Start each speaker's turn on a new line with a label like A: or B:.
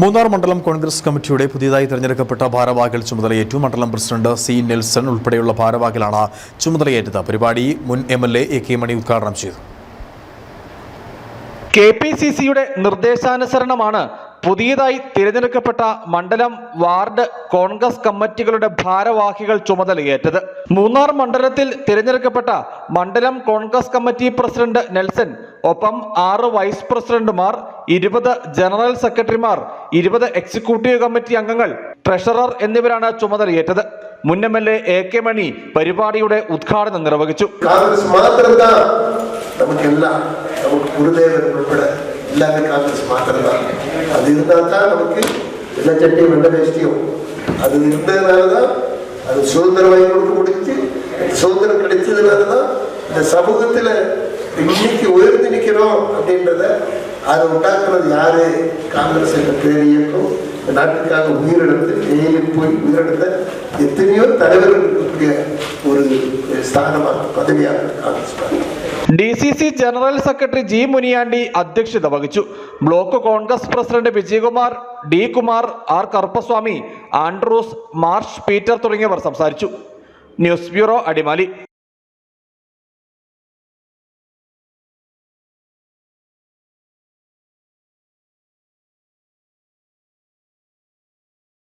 A: മൂന്നാർ മണ്ഡലം കോൺഗ്രസ് കമ്മിറ്റിയുടെ പുതിയതായി തെരഞ്ഞെടുക്കപ്പെട്ട ഭാരവാഹികൾ ചുമതലയേറ്റു. മണ്ഡലം പ്രസിഡന്റ് സി നെൽസൺ ഉൾപ്പെടെയുള്ള ഭാരവാഹികളാണ് ചുമതലയേറ്റത്. പരിപാടി മുൻ M L A K Mani ഉദ്ഘാടനം ചെയ്തു.
B: കെ പി സി സിയുടെ നിർദ്ദേശാനുസരണമാണ് പുതിയതായി തിരഞ്ഞെടുക്കപ്പെട്ട മണ്ഡലം വാർഡ് കോൺഗ്രസ് കമ്മിറ്റികളുടെ ഭാരവാഹികൾ ചുമതലയേറ്റത്. മൂന്നാർ മണ്ഡലത്തിൽ തിരഞ്ഞെടുക്കപ്പെട്ട മണ്ഡലം കോൺഗ്രസ് കമ്മിറ്റി പ്രസിഡന്റ് നെൽസൺ ഒപ്പം ആറ് വൈസ് പ്രസിഡന്റുമാർ ഇരുപത് ജനറൽ സെക്രട്ടറിമാർ ഇരുപത് എക്സിക്യൂട്ടീവ് കമ്മിറ്റി അംഗങ്ങൾ ട്രഷറർ എന്നിവരാണ് ചുമതലയേറ്റത്. മുൻ M L A K Mani പരിപാടിയുടെ ഉദ്ഘാടനം നിർവഹിച്ചു.
C: കോൺഗ്രസ് മാത്രം നമുക്കെല്ല നമുക്ക് இன்னைக்கு உயர்ந்து நிற்கிறோம் அப்படின்றத அதை உண்டாக்குறது யாரு காங்கிரஸ் என்ற பேர் இயக்கம் இந்த நாட்டுக்காக உயிரிழந்து ஜெயிலுக்கு போய் உயிரிழந்த எத்தனையோ தலைவர்கள் இருக்கக்கூடிய ஒரு സ്ഥാനമാണ് പദവിയാണ് Congress party
B: D C C general secretary G Muniyandi അധ്യക്ഷത വഹിച്ചു block Congress president Vijayakumar D Kumar R Karuppaswamy Andrews Marsh Peter തുടങ്ങിയവർ സംസാരിച്ചു ന്യൂസ് ബ്യൂറോ അടിമാലി